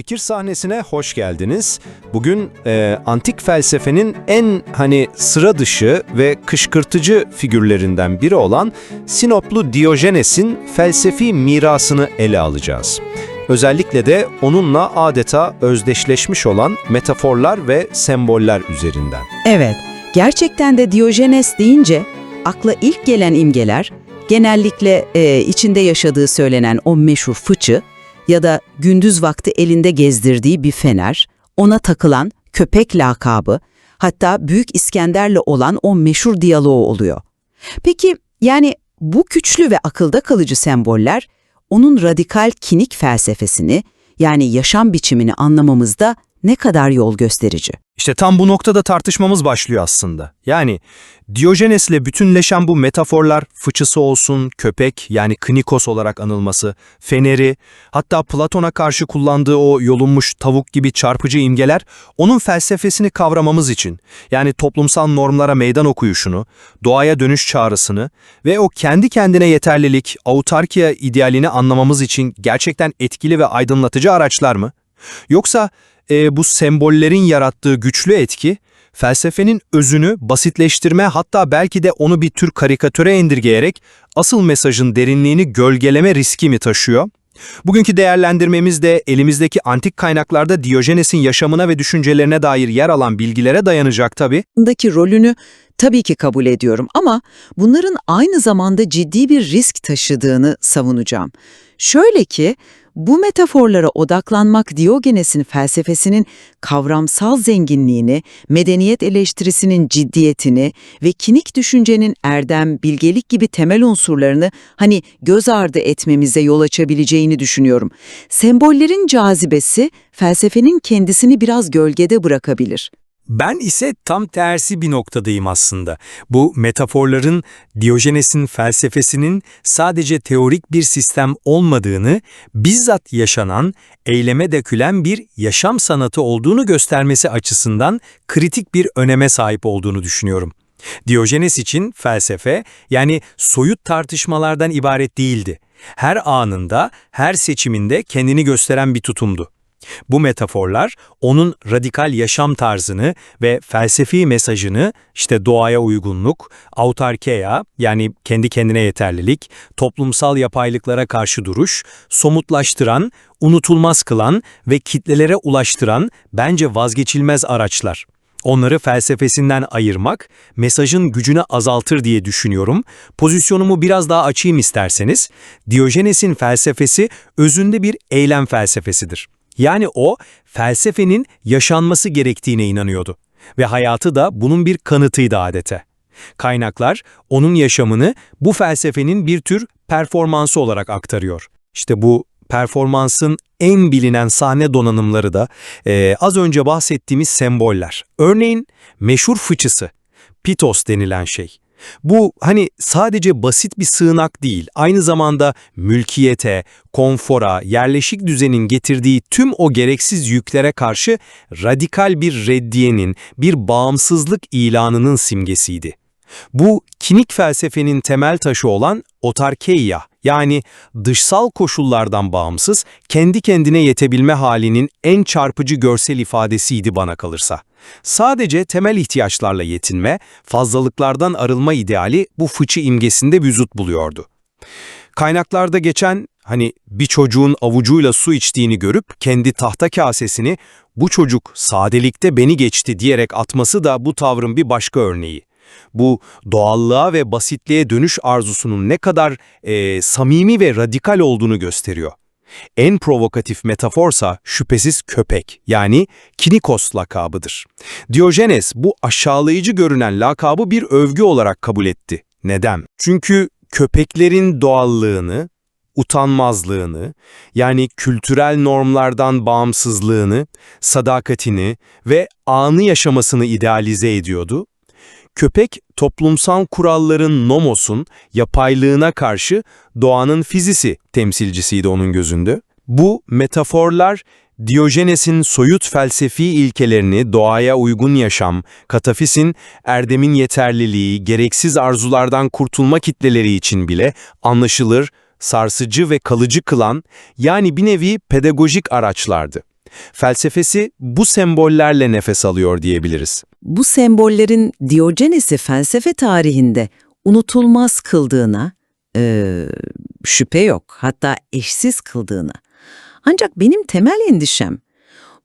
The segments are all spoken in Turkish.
Fikir sahnesine hoş geldiniz. Bugün e, antik felsefenin en hani sıra dışı ve kışkırtıcı figürlerinden biri olan Sinoplu Diyojenes'in felsefi mirasını ele alacağız. Özellikle de onunla adeta özdeşleşmiş olan metaforlar ve semboller üzerinden. Evet, gerçekten de Diyojenes deyince akla ilk gelen imgeler genellikle e, içinde yaşadığı söylenen o meşhur fıçı ya da gündüz vakti elinde gezdirdiği bir fener, ona takılan köpek lakabı, hatta Büyük İskender'le olan o meşhur diyaloğu oluyor. Peki yani bu güçlü ve akılda kalıcı semboller onun radikal kinik felsefesini yani yaşam biçimini anlamamızda ne kadar yol gösterici? İşte tam bu noktada tartışmamız başlıyor aslında. Yani Diyojenes'le bütünleşen bu metaforlar fıçısı olsun, köpek yani knikos olarak anılması, feneri, hatta Platon'a karşı kullandığı o yolunmuş tavuk gibi çarpıcı imgeler onun felsefesini kavramamız için yani toplumsal normlara meydan okuyuşunu, doğaya dönüş çağrısını ve o kendi kendine yeterlilik, autarkiya idealini anlamamız için gerçekten etkili ve aydınlatıcı araçlar mı? Yoksa e, bu sembollerin yarattığı güçlü etki, felsefenin özünü basitleştirme hatta belki de onu bir tür karikatöre indirgeyerek asıl mesajın derinliğini gölgeleme riski mi taşıyor? Bugünkü değerlendirmemiz de elimizdeki antik kaynaklarda Diyojenes'in yaşamına ve düşüncelerine dair yer alan bilgilere dayanacak tabii. rolünü tabii ki kabul ediyorum ama bunların aynı zamanda ciddi bir risk taşıdığını savunacağım. Şöyle ki bu metaforlara odaklanmak Diyogenes'in felsefesinin kavramsal zenginliğini, medeniyet eleştirisinin ciddiyetini ve kinik düşüncenin erdem, bilgelik gibi temel unsurlarını hani göz ardı etmemize yol açabileceğini düşünüyorum. Sembollerin cazibesi felsefenin kendisini biraz gölgede bırakabilir. Ben ise tam tersi bir noktadayım aslında. Bu metaforların Diyojenes'in felsefesinin sadece teorik bir sistem olmadığını, bizzat yaşanan, eyleme dökülen bir yaşam sanatı olduğunu göstermesi açısından kritik bir öneme sahip olduğunu düşünüyorum. Diyojenes için felsefe yani soyut tartışmalardan ibaret değildi. Her anında, her seçiminde kendini gösteren bir tutumdu. Bu metaforlar onun radikal yaşam tarzını ve felsefi mesajını işte doğaya uygunluk, autarkeya yani kendi kendine yeterlilik, toplumsal yapaylıklara karşı duruş, somutlaştıran, unutulmaz kılan ve kitlelere ulaştıran bence vazgeçilmez araçlar. Onları felsefesinden ayırmak, mesajın gücünü azaltır diye düşünüyorum. Pozisyonumu biraz daha açayım isterseniz. Diyojenes'in felsefesi özünde bir eylem felsefesidir. Yani o, felsefenin yaşanması gerektiğine inanıyordu. Ve hayatı da bunun bir kanıtıydı adete. Kaynaklar, onun yaşamını bu felsefenin bir tür performansı olarak aktarıyor. İşte bu performansın en bilinen sahne donanımları da eee, az önce bahsettiğimiz semboller. Örneğin meşhur fıçısı, pitos denilen şey. Bu hani sadece basit bir sığınak değil, aynı zamanda mülkiyete, konfora, yerleşik düzenin getirdiği tüm o gereksiz yüklere karşı radikal bir reddiyenin, bir bağımsızlık ilanının simgesiydi. Bu kinik felsefenin temel taşı olan otarkeia yani dışsal koşullardan bağımsız kendi kendine yetebilme halinin en çarpıcı görsel ifadesiydi bana kalırsa. Sadece temel ihtiyaçlarla yetinme, fazlalıklardan arılma ideali bu fıçı imgesinde vücut buluyordu. Kaynaklarda geçen hani bir çocuğun avucuyla su içtiğini görüp kendi tahta kasesini bu çocuk sadelikte beni geçti diyerek atması da bu tavrın bir başka örneği. Bu doğallığa ve basitliğe dönüş arzusunun ne kadar eee, samimi ve radikal olduğunu gösteriyor. En provokatif metaforsa şüphesiz köpek yani kinikos lakabıdır. Diyojenes bu aşağılayıcı görünen lakabı bir övgü olarak kabul etti. Neden? Çünkü köpeklerin doğallığını, utanmazlığını, yani kültürel normlardan bağımsızlığını, sadakatini ve anı yaşamasını idealize ediyordu. Köpek, toplumsal kuralların nomosun, yapaylığına karşı doğanın fizisi temsilcisiydi onun gözünde. Bu metaforlar, Diyojenes'in soyut felsefi ilkelerini doğaya uygun yaşam, katafisin, erdemin yeterliliği, gereksiz arzulardan kurtulma kitleleri için bile anlaşılır, sarsıcı ve kalıcı kılan, yani bir nevi pedagojik araçlardı. Felsefesi bu sembollerle nefes alıyor diyebiliriz. Bu sembollerin Diyojenes'i felsefe tarihinde unutulmaz kıldığına eee, şüphe yok, hatta eşsiz kıldığına. Ancak benim temel endişem,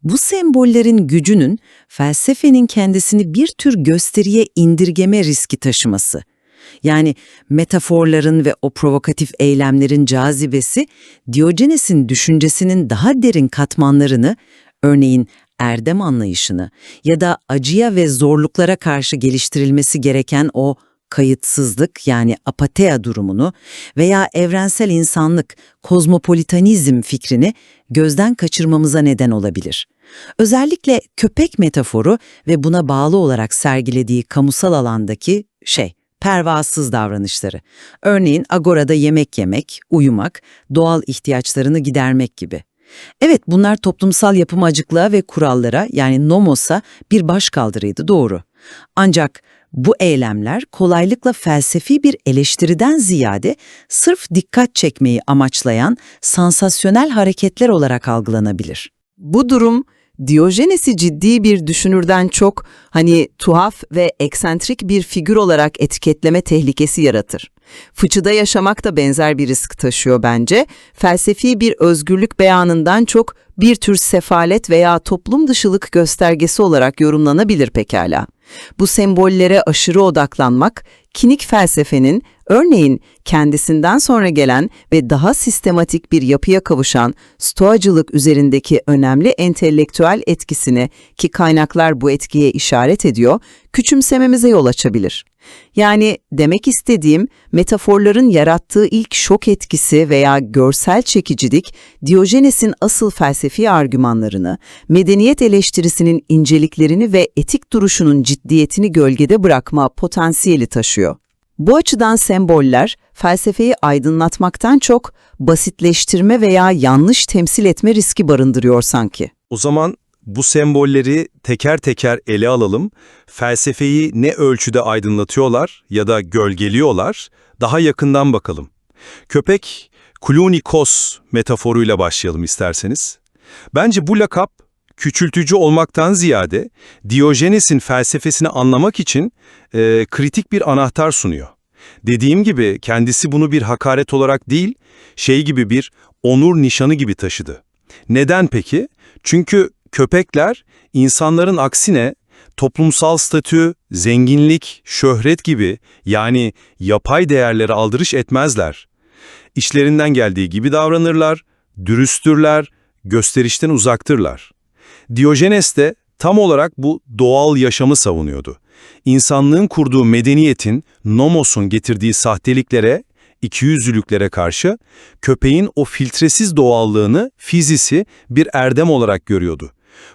bu sembollerin gücünün felsefenin kendisini bir tür gösteriye indirgeme riski taşıması. Yani metaforların ve o provokatif eylemlerin cazibesi, Diyojenes'in düşüncesinin daha derin katmanlarını, örneğin erdem anlayışını ya da acıya ve zorluklara karşı geliştirilmesi gereken o kayıtsızlık yani apatea durumunu veya evrensel insanlık, kozmopolitanizm fikrini gözden kaçırmamıza neden olabilir. Özellikle köpek metaforu ve buna bağlı olarak sergilediği kamusal alandaki şey, pervasız davranışları. Örneğin agorada yemek yemek, uyumak, doğal ihtiyaçlarını gidermek gibi. Evet bunlar toplumsal yapımacıklığa ve kurallara yani nomos'a bir başkaldırıydı doğru. Ancak bu eylemler kolaylıkla felsefi bir eleştiriden ziyade sırf dikkat çekmeyi amaçlayan sansasyonel hareketler olarak algılanabilir. Bu durum Diyojenes'i ciddi bir düşünürden çok hani tuhaf ve eksentrik bir figür olarak etiketleme tehlikesi yaratır. Fıçıda yaşamak da benzer bir risk taşıyor bence. Felsefi bir özgürlük beyanından çok bir tür sefalet veya toplum dışılık göstergesi olarak yorumlanabilir pekala. Bu sembollere aşırı odaklanmak, kinik felsefenin, örneğin kendisinden sonra gelen ve daha sistematik bir yapıya kavuşan stoacılık üzerindeki önemli entelektüel etkisini ki kaynaklar bu etkiye işaret ediyor, küçümsememize yol açabilir. Yani demek istediğim metaforların yarattığı ilk şok etkisi veya görsel çekicilik, Diyojenes'in asıl felsefi argümanlarını, medeniyet eleştirisinin inceliklerini ve etik duruşunun ciddiyetini gölgede bırakma potansiyeli taşıyor. Bu açıdan semboller, felsefeyi aydınlatmaktan çok basitleştirme veya yanlış temsil etme riski barındırıyor sanki. O zaman bu sembolleri teker teker ele alalım. Felsefeyi ne ölçüde aydınlatıyorlar ya da gölgeliyorlar, daha yakından bakalım. Köpek, Klunikos metaforuyla başlayalım isterseniz. Bence bu lakap, küçültücü olmaktan ziyade Diyojenes'in felsefesini anlamak için e, kritik bir anahtar sunuyor. Dediğim gibi kendisi bunu bir hakaret olarak değil, şey gibi bir onur nişanı gibi taşıdı. Neden peki? Çünkü köpekler insanların aksine toplumsal statü, zenginlik, şöhret gibi yani yapay değerlere aldırış etmezler. İşlerinden geldiği gibi davranırlar, dürüsttürler, gösterişten uzaktırlar. Diyojenes de tam olarak bu doğal yaşamı savunuyordu. İnsanlığın kurduğu medeniyetin, nomosun getirdiği sahteliklere, ikiyüzlülüklere karşı köpeğin o filtresiz doğallığını, fizisi bir erdem olarak görüyordu.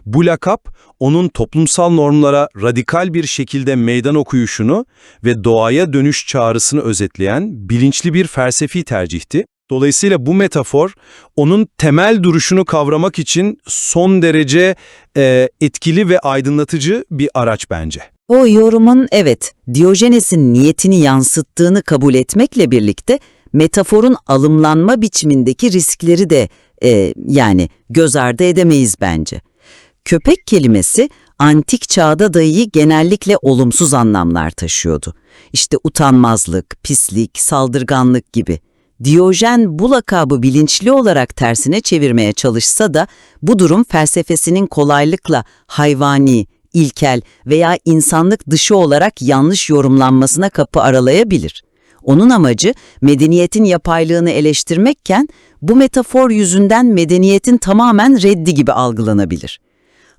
Bu lakap, onun toplumsal normlara radikal bir şekilde meydan okuyuşunu ve doğaya dönüş çağrısını özetleyen bilinçli bir felsefi tercihti. Dolayısıyla bu metafor, onun temel duruşunu kavramak için son derece e, etkili ve aydınlatıcı bir araç bence. O yorumun evet, Diyojenes'in niyetini yansıttığını kabul etmekle birlikte metaforun alımlanma biçimindeki riskleri de e, yani göz ardı edemeyiz bence. Köpek kelimesi antik çağda dahi genellikle olumsuz anlamlar taşıyordu. İşte utanmazlık, pislik, saldırganlık gibi. Diyojen bu lakabı bilinçli olarak tersine çevirmeye çalışsa da bu durum felsefesinin kolaylıkla hayvani, ilkel veya insanlık dışı olarak yanlış yorumlanmasına kapı aralayabilir. Onun amacı medeniyetin yapaylığını eleştirmekken bu metafor yüzünden medeniyetin tamamen reddi gibi algılanabilir.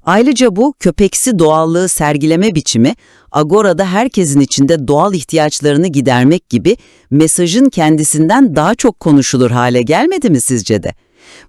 Ayrıca bu köpeksi doğallığı sergileme biçimi, agorada herkesin içinde doğal ihtiyaçlarını gidermek gibi mesajın kendisinden daha çok konuşulur hale gelmedi mi sizce de?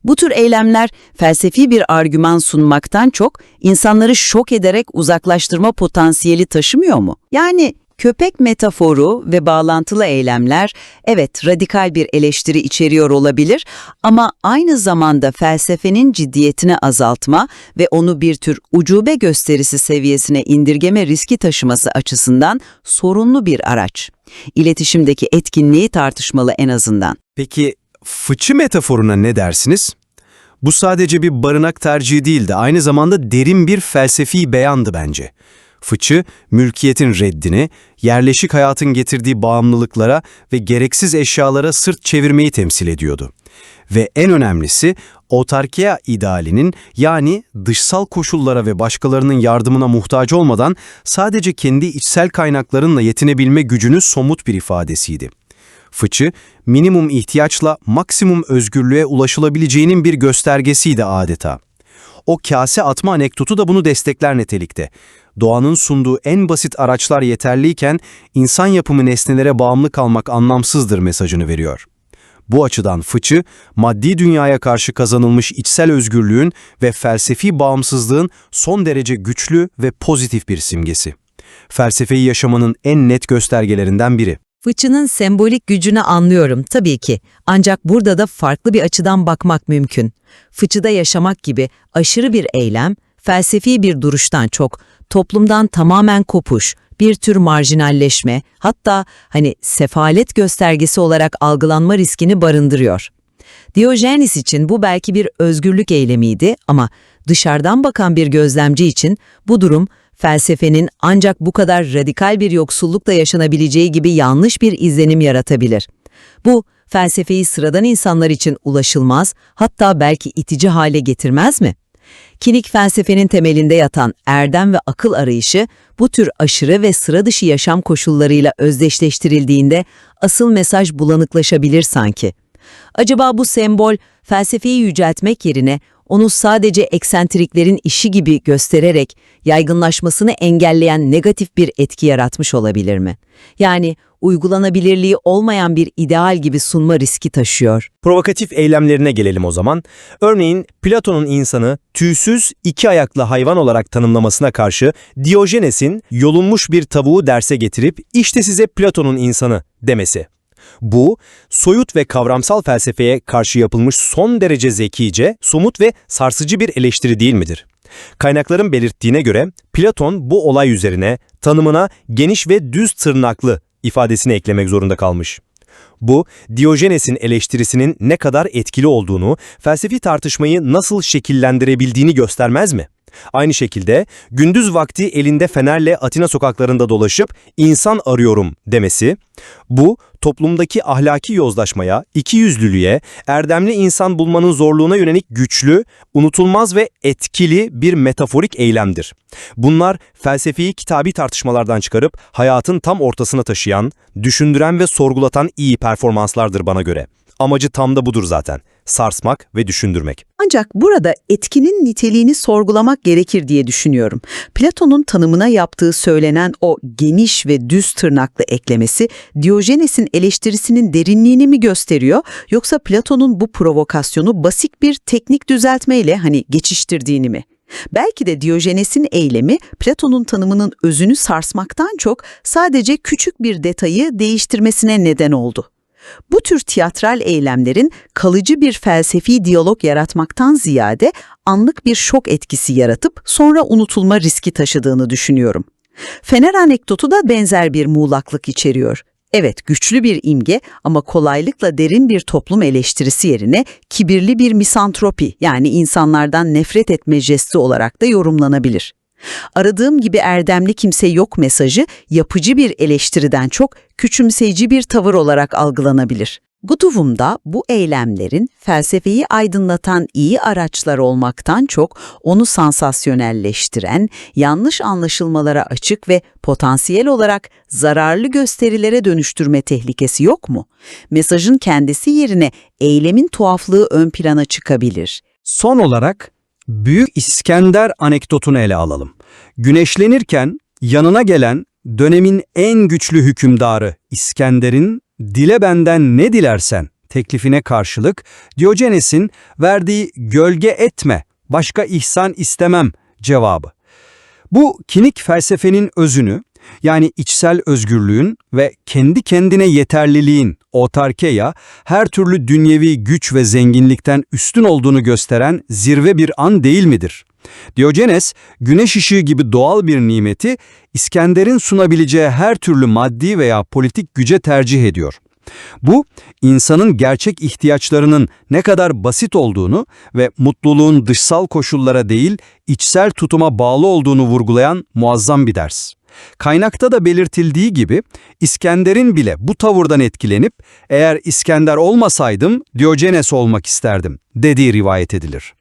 Bu tür eylemler felsefi bir argüman sunmaktan çok insanları şok ederek uzaklaştırma potansiyeli taşımıyor mu? Yani köpek metaforu ve bağlantılı eylemler evet radikal bir eleştiri içeriyor olabilir ama aynı zamanda felsefenin ciddiyetini azaltma ve onu bir tür ucube gösterisi seviyesine indirgeme riski taşıması açısından sorunlu bir araç. İletişimdeki etkinliği tartışmalı en azından. Peki fıçı metaforuna ne dersiniz? Bu sadece bir barınak tercihi değildi, aynı zamanda derin bir felsefi beyandı bence. Fıçı, mülkiyetin reddini, yerleşik hayatın getirdiği bağımlılıklara ve gereksiz eşyalara sırt çevirmeyi temsil ediyordu. Ve en önemlisi, otarkiya idealinin yani dışsal koşullara ve başkalarının yardımına muhtaç olmadan sadece kendi içsel kaynaklarınla yetinebilme gücünün somut bir ifadesiydi. Fıçı, minimum ihtiyaçla maksimum özgürlüğe ulaşılabileceğinin bir göstergesiydi adeta. O kase atma anekdotu da bunu destekler nitelikte. Doğanın sunduğu en basit araçlar yeterliyken insan yapımı nesnelere bağımlı kalmak anlamsızdır mesajını veriyor. Bu açıdan fıçı, maddi dünyaya karşı kazanılmış içsel özgürlüğün ve felsefi bağımsızlığın son derece güçlü ve pozitif bir simgesi. Felsefeyi yaşamanın en net göstergelerinden biri. Fıçının sembolik gücünü anlıyorum tabii ki. Ancak burada da farklı bir açıdan bakmak mümkün. Fıçıda yaşamak gibi aşırı bir eylem, felsefi bir duruştan çok toplumdan tamamen kopuş, bir tür marjinalleşme, hatta hani sefalet göstergesi olarak algılanma riskini barındırıyor. Diyojenes için bu belki bir özgürlük eylemiydi ama dışarıdan bakan bir gözlemci için bu durum felsefenin ancak bu kadar radikal bir yoksullukla yaşanabileceği gibi yanlış bir izlenim yaratabilir. Bu, felsefeyi sıradan insanlar için ulaşılmaz, hatta belki itici hale getirmez mi? Kinik felsefenin temelinde yatan erdem ve akıl arayışı, bu tür aşırı ve sıra dışı yaşam koşullarıyla özdeşleştirildiğinde asıl mesaj bulanıklaşabilir sanki. Acaba bu sembol, felsefeyi yüceltmek yerine onu sadece eksentriklerin işi gibi göstererek yaygınlaşmasını engelleyen negatif bir etki yaratmış olabilir mi? Yani uygulanabilirliği olmayan bir ideal gibi sunma riski taşıyor. Provokatif eylemlerine gelelim o zaman. Örneğin Platon'un insanı tüysüz iki ayaklı hayvan olarak tanımlamasına karşı Diyojenes'in yolunmuş bir tavuğu derse getirip işte size Platon'un insanı demesi. Bu, soyut ve kavramsal felsefeye karşı yapılmış son derece zekice, somut ve sarsıcı bir eleştiri değil midir? Kaynakların belirttiğine göre Platon bu olay üzerine tanımına geniş ve düz tırnaklı ifadesini eklemek zorunda kalmış. Bu, Diyojenes'in eleştirisinin ne kadar etkili olduğunu, felsefi tartışmayı nasıl şekillendirebildiğini göstermez mi? Aynı şekilde gündüz vakti elinde fenerle Atina sokaklarında dolaşıp insan arıyorum demesi, bu toplumdaki ahlaki yozlaşmaya, ikiyüzlülüğe, erdemli insan bulmanın zorluğuna yönelik güçlü, unutulmaz ve etkili bir metaforik eylemdir. Bunlar felsefeyi kitabi tartışmalardan çıkarıp hayatın tam ortasına taşıyan, düşündüren ve sorgulatan iyi performanslardır bana göre. Amacı tam da budur zaten. Sarsmak ve düşündürmek. Ancak burada etkinin niteliğini sorgulamak gerekir diye düşünüyorum. Platon'un tanımına yaptığı söylenen o geniş ve düz tırnaklı eklemesi Diyojenes'in eleştirisinin derinliğini mi gösteriyor yoksa Platon'un bu provokasyonu basit bir teknik düzeltmeyle hani geçiştirdiğini mi? Belki de Diyojenes'in eylemi Platon'un tanımının özünü sarsmaktan çok sadece küçük bir detayı değiştirmesine neden oldu. Bu tür tiyatral eylemlerin kalıcı bir felsefi diyalog yaratmaktan ziyade anlık bir şok etkisi yaratıp sonra unutulma riski taşıdığını düşünüyorum. Fener anekdotu da benzer bir muğlaklık içeriyor. Evet güçlü bir imge ama kolaylıkla derin bir toplum eleştirisi yerine kibirli bir misantropi yani insanlardan nefret etme jesti olarak da yorumlanabilir. Aradığım gibi erdemli kimse yok mesajı yapıcı bir eleştiriden çok küçümseyici bir tavır olarak algılanabilir. Gutuvum'da bu eylemlerin felsefeyi aydınlatan iyi araçlar olmaktan çok onu sansasyonelleştiren, yanlış anlaşılmalara açık ve potansiyel olarak zararlı gösterilere dönüştürme tehlikesi yok mu? Mesajın kendisi yerine eylemin tuhaflığı ön plana çıkabilir. Son olarak Büyük İskender anekdotunu ele alalım. Güneşlenirken yanına gelen dönemin en güçlü hükümdarı İskender'in dile benden ne dilersen teklifine karşılık Diyojenes'in verdiği gölge etme, başka ihsan istemem cevabı. Bu kinik felsefenin özünü, yani içsel özgürlüğün ve kendi kendine yeterliliğin, otarkeya, her türlü dünyevi güç ve zenginlikten üstün olduğunu gösteren zirve bir an değil midir? Diyojenes, güneş ışığı gibi doğal bir nimeti İskender'in sunabileceği her türlü maddi veya politik güce tercih ediyor. Bu, insanın gerçek ihtiyaçlarının ne kadar basit olduğunu ve mutluluğun dışsal koşullara değil, içsel tutuma bağlı olduğunu vurgulayan muazzam bir ders. Kaynakta da belirtildiği gibi İskender'in bile bu tavırdan etkilenip eğer İskender olmasaydım Diyojenes olmak isterdim dediği rivayet edilir.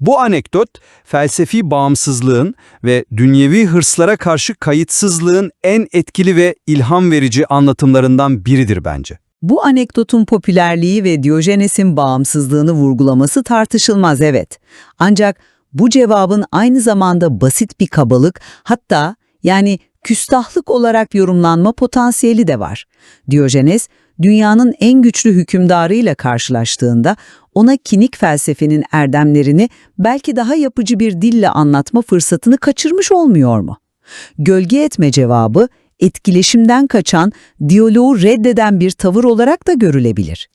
Bu anekdot felsefi bağımsızlığın ve dünyevi hırslara karşı kayıtsızlığın en etkili ve ilham verici anlatımlarından biridir bence. Bu anekdotun popülerliği ve Diyojenes'in bağımsızlığını vurgulaması tartışılmaz evet. Ancak bu cevabın aynı zamanda basit bir kabalık hatta yani küstahlık olarak yorumlanma potansiyeli de var. Diyojenes, dünyanın en güçlü hükümdarıyla karşılaştığında ona kinik felsefenin erdemlerini belki daha yapıcı bir dille anlatma fırsatını kaçırmış olmuyor mu? Gölge etme cevabı etkileşimden kaçan, diyaloğu reddeden bir tavır olarak da görülebilir.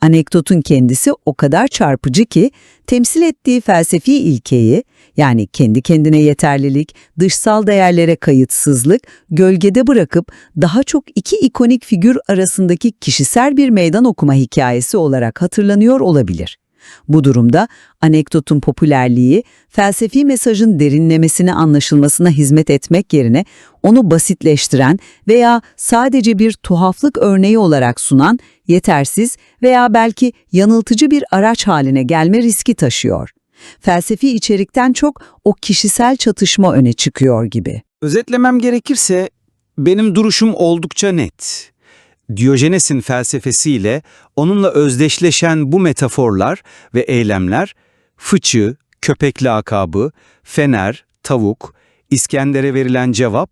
Anekdotun kendisi o kadar çarpıcı ki temsil ettiği felsefi ilkeyi yani kendi kendine yeterlilik, dışsal değerlere kayıtsızlık gölgede bırakıp daha çok iki ikonik figür arasındaki kişisel bir meydan okuma hikayesi olarak hatırlanıyor olabilir. Bu durumda anekdotun popülerliği, felsefi mesajın derinlemesine anlaşılmasına hizmet etmek yerine onu basitleştiren veya sadece bir tuhaflık örneği olarak sunan yetersiz veya belki yanıltıcı bir araç haline gelme riski taşıyor. Felsefi içerikten çok o kişisel çatışma öne çıkıyor gibi. Özetlemem gerekirse benim duruşum oldukça net. Diyojenes'in felsefesiyle onunla özdeşleşen bu metaforlar ve eylemler fıçı, köpek lakabı, fener, tavuk, İskender'e verilen cevap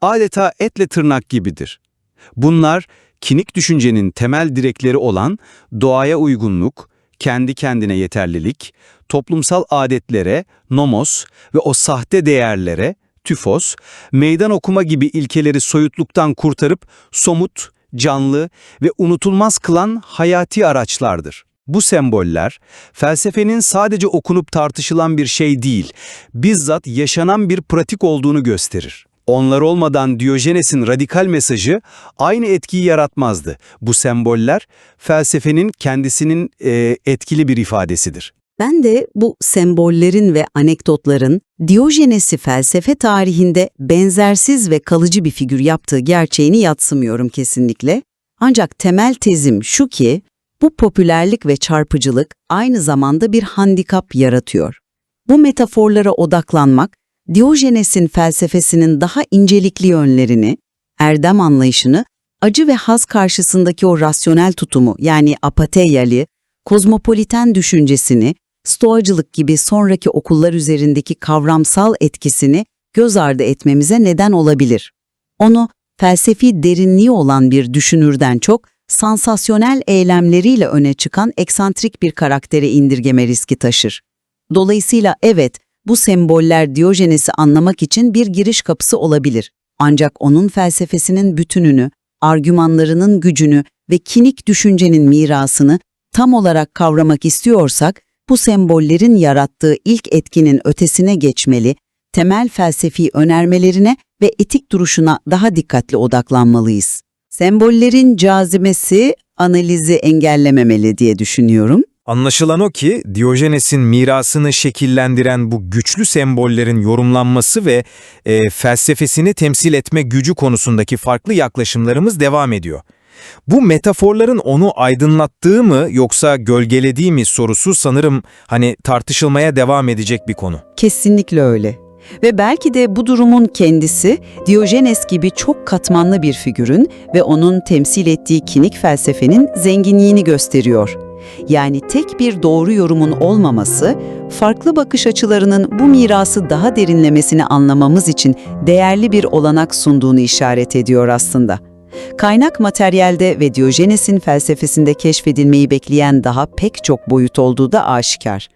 adeta etle tırnak gibidir. Bunlar kinik düşüncenin temel direkleri olan doğaya uygunluk, kendi kendine yeterlilik, toplumsal adetlere, nomos ve o sahte değerlere, tüfos, meydan okuma gibi ilkeleri soyutluktan kurtarıp somut, canlı ve unutulmaz kılan hayati araçlardır. Bu semboller, felsefenin sadece okunup tartışılan bir şey değil, bizzat yaşanan bir pratik olduğunu gösterir. Onlar olmadan Diyojenes'in radikal mesajı aynı etkiyi yaratmazdı. Bu semboller, felsefenin kendisinin e, etkili bir ifadesidir. Ben de bu sembollerin ve anekdotların Diyojenes'i felsefe tarihinde benzersiz ve kalıcı bir figür yaptığı gerçeğini yatsımıyorum kesinlikle. Ancak temel tezim şu ki, bu popülerlik ve çarpıcılık aynı zamanda bir handikap yaratıyor. Bu metaforlara odaklanmak, Diyojenes'in felsefesinin daha incelikli yönlerini, erdem anlayışını, acı ve haz karşısındaki o rasyonel tutumu yani apateyali, kozmopoliten düşüncesini, stoacılık gibi sonraki okullar üzerindeki kavramsal etkisini göz ardı etmemize neden olabilir. Onu felsefi derinliği olan bir düşünürden çok sansasyonel eylemleriyle öne çıkan eksantrik bir karaktere indirgeme riski taşır. Dolayısıyla evet, bu semboller Diyojenes'i anlamak için bir giriş kapısı olabilir. Ancak onun felsefesinin bütününü, argümanlarının gücünü ve kinik düşüncenin mirasını tam olarak kavramak istiyorsak, bu sembollerin yarattığı ilk etkinin ötesine geçmeli, temel felsefi önermelerine ve etik duruşuna daha dikkatli odaklanmalıyız. Sembollerin cazimesi analizi engellememeli diye düşünüyorum. Anlaşılan o ki Diyojenes'in mirasını şekillendiren bu güçlü sembollerin yorumlanması ve e, felsefesini temsil etme gücü konusundaki farklı yaklaşımlarımız devam ediyor. Bu metaforların onu aydınlattığı mı yoksa gölgelediği mi sorusu sanırım hani tartışılmaya devam edecek bir konu. Kesinlikle öyle. Ve belki de bu durumun kendisi Diyojenes gibi çok katmanlı bir figürün ve onun temsil ettiği kinik felsefenin zenginliğini gösteriyor. Yani tek bir doğru yorumun olmaması, farklı bakış açılarının bu mirası daha derinlemesine anlamamız için değerli bir olanak sunduğunu işaret ediyor aslında. Kaynak materyalde ve Diyojenes'in felsefesinde keşfedilmeyi bekleyen daha pek çok boyut olduğu da aşikar.